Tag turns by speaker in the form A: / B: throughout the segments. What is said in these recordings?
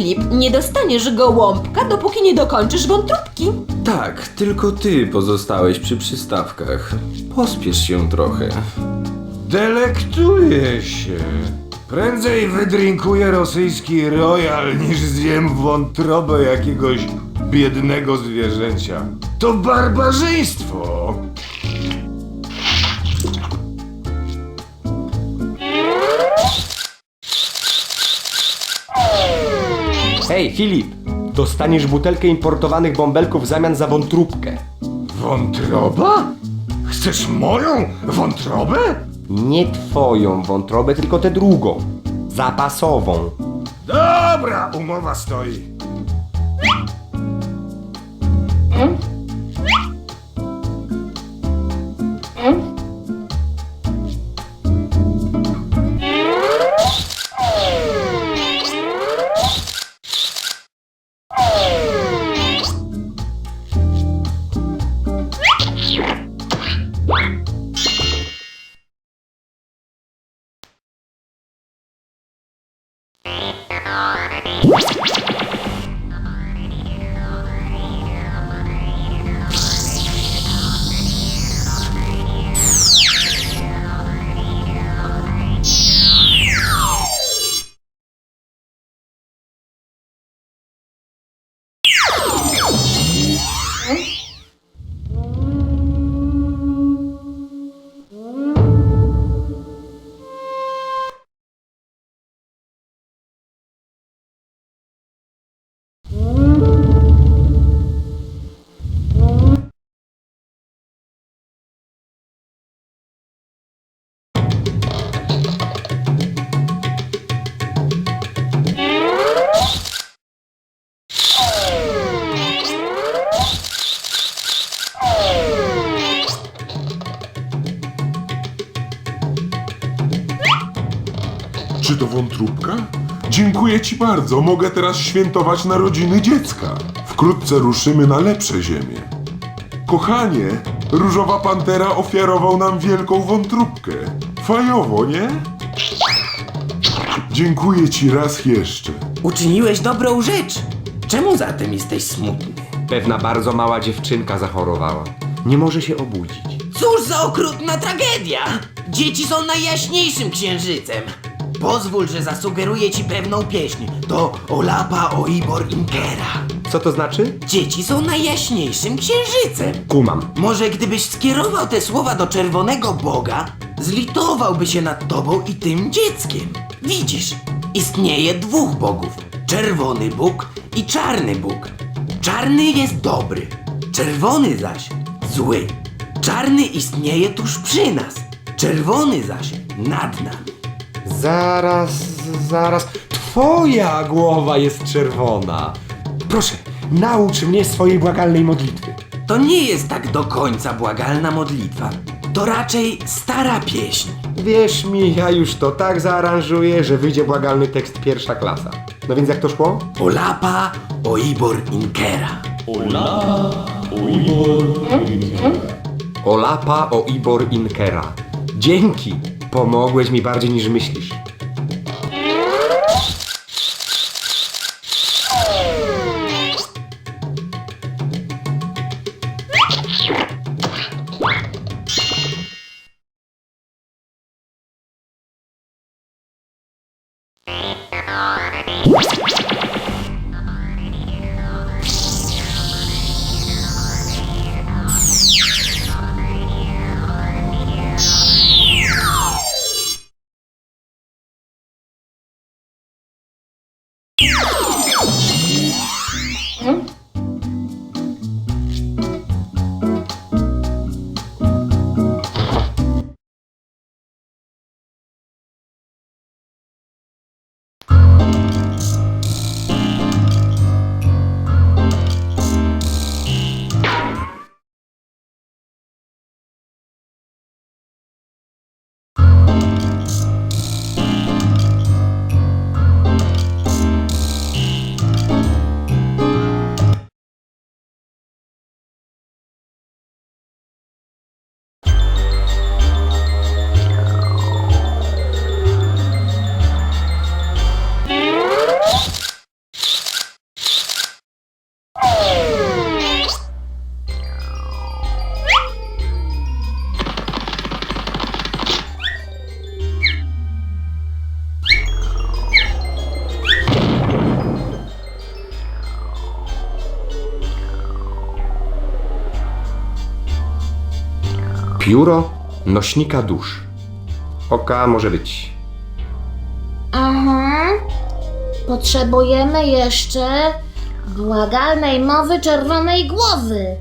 A: Filip, nie dostaniesz gołąbka, dopóki nie dokończysz wątróbki.
B: Tak, tylko ty pozostałeś przy przystawkach. Pospiesz się trochę.
C: Delektuję się. Prędzej wydrinkuję rosyjski royal, niż zjem wątrobę jakiegoś biednego zwierzęcia. To barbarzyństwo!
D: Hej, Filip! Dostaniesz butelkę importowanych bąbelków w zamian za wątróbkę.
C: Wątroba? Chcesz moją wątrobę?
D: Nie twoją wątrobę, tylko tę drugą. Zapasową.
C: Dobra, umowa stoi. Thank you.
E: Czy to wątróbka? Dziękuję ci bardzo, mogę teraz świętować narodziny dziecka. Wkrótce ruszymy na lepsze ziemie. Kochanie, Różowa Pantera ofiarował nam wielką wątróbkę. Fajowo, nie? Dziękuję ci raz jeszcze.
F: Uczyniłeś dobrą rzecz. Czemu zatem jesteś smutny?
D: Pewna bardzo mała dziewczynka zachorowała. Nie może się obudzić.
F: Cóż za okrutna tragedia! Dzieci są najjaśniejszym księżycem. Pozwól, że zasugeruję ci pewną pieśń. To Olapa Oibor Inkera.
D: Co to znaczy?
F: Dzieci są najjaśniejszym księżycem.
D: Kumam.
F: Może gdybyś skierował te słowa do czerwonego Boga, zlitowałby się nad tobą i tym dzieckiem. Widzisz, istnieje dwóch bogów. Czerwony Bóg i czarny Bóg. Czarny jest dobry, czerwony zaś zły. Czarny istnieje tuż przy nas, czerwony zaś nad nami.
D: Zaraz, zaraz. Twoja głowa jest czerwona. Proszę, naucz mnie swojej błagalnej modlitwy.
F: To nie jest tak do końca błagalna modlitwa. To raczej stara pieśń.
D: Wierz mi, ja już to tak zaaranżuję, że wyjdzie błagalny tekst pierwsza klasa. No więc jak to szło?
F: Olapa Oibor Inkera.
D: Olapa o Ibor Inkera. Dzięki! Pomogłeś mi bardziej niż myślisz. Hum? Pióro nośnika dusz. Oka może być.
G: Aha. Potrzebujemy jeszcze błagalnej mowy czerwonej głowy.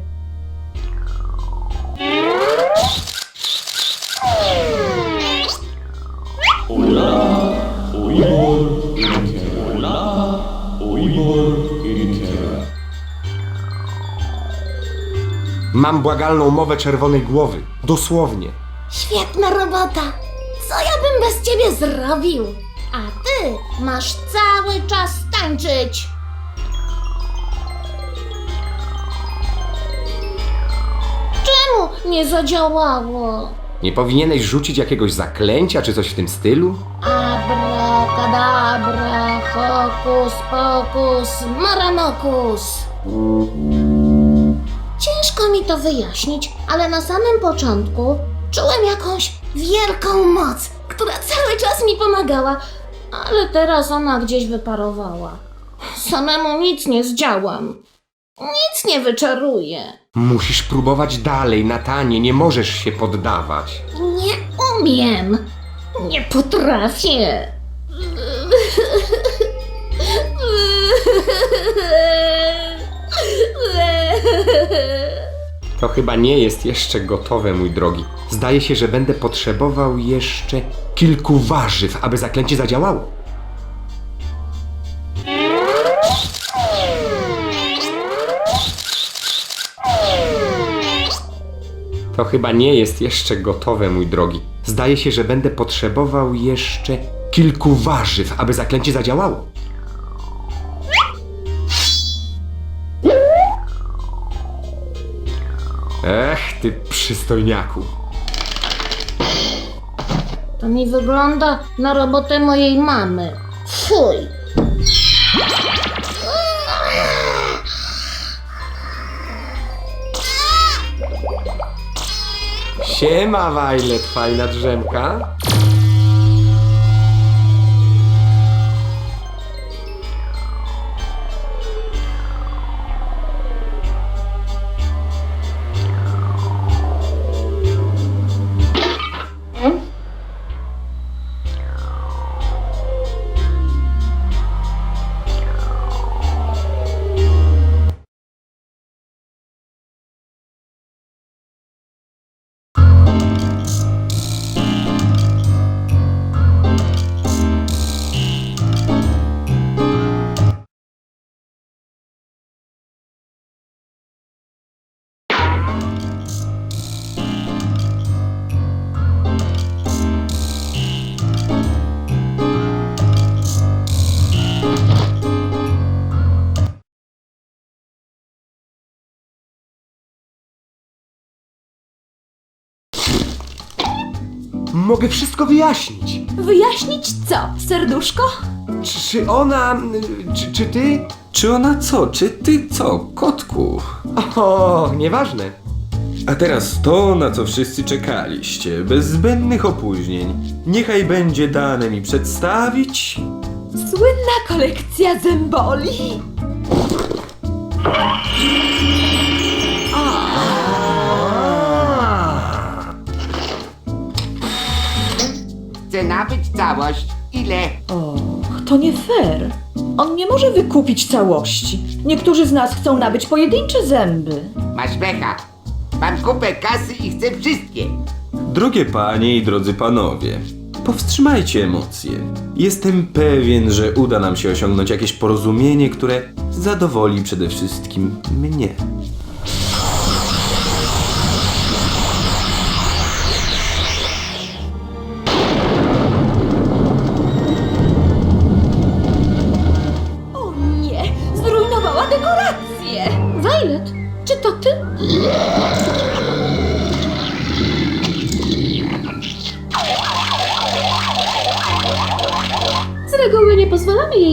D: Mam błagalną mowę czerwonej głowy. Dosłownie.
G: Świetna robota. Co ja bym bez ciebie zrobił? A ty masz cały czas tańczyć. Czemu nie zadziałało?
D: Nie powinieneś rzucić jakiegoś zaklęcia czy coś w tym stylu?
G: Abracadabra, hokus pokus, maramokus. Ciężko mi to wyjaśnić, ale na samym początku czułem jakąś wielką moc, która cały czas mi pomagała, ale teraz ona gdzieś wyparowała. Samemu nic nie zdziałam. Nic nie wyczaruję.
D: Musisz próbować dalej, Natanie, nie możesz się poddawać.
G: Nie umiem. Nie potrafię.
D: To chyba nie jest jeszcze gotowe, mój drogi. Zdaje się, że będę potrzebował jeszcze kilku warzyw, aby zaklęcie zadziałało. To chyba nie jest jeszcze gotowe, mój drogi. Zdaje się, że będę potrzebował jeszcze kilku warzyw, aby zaklęcie zadziałało. Ech, ty przystojniaku.
G: To mi wygląda na robotę mojej mamy. Fuj.
D: Siema, Violet, fajna drzemka. Mogę wszystko wyjaśnić.
A: Wyjaśnić co? Serduszko?
D: Czy, ona. Czy, czy ty?
B: Czy ona co? Czy ty co? Kotku.
D: O, nieważne.
B: A teraz to, na co wszyscy czekaliście, bez zbędnych opóźnień. Niechaj będzie dane mi przedstawić.
A: Słynna kolekcja zęboli?
H: Całość. Ile?
A: Och, to nie fair. On nie może wykupić całości. Niektórzy z nas chcą nabyć pojedyncze zęby.
H: Masz pecha. Mam kupę kasy i chcę wszystkie.
B: Drogie panie i drodzy panowie, powstrzymajcie emocje. Jestem pewien, że uda nam się osiągnąć jakieś porozumienie, które zadowoli przede wszystkim mnie.
G: Z reguły nie pozwalamy jej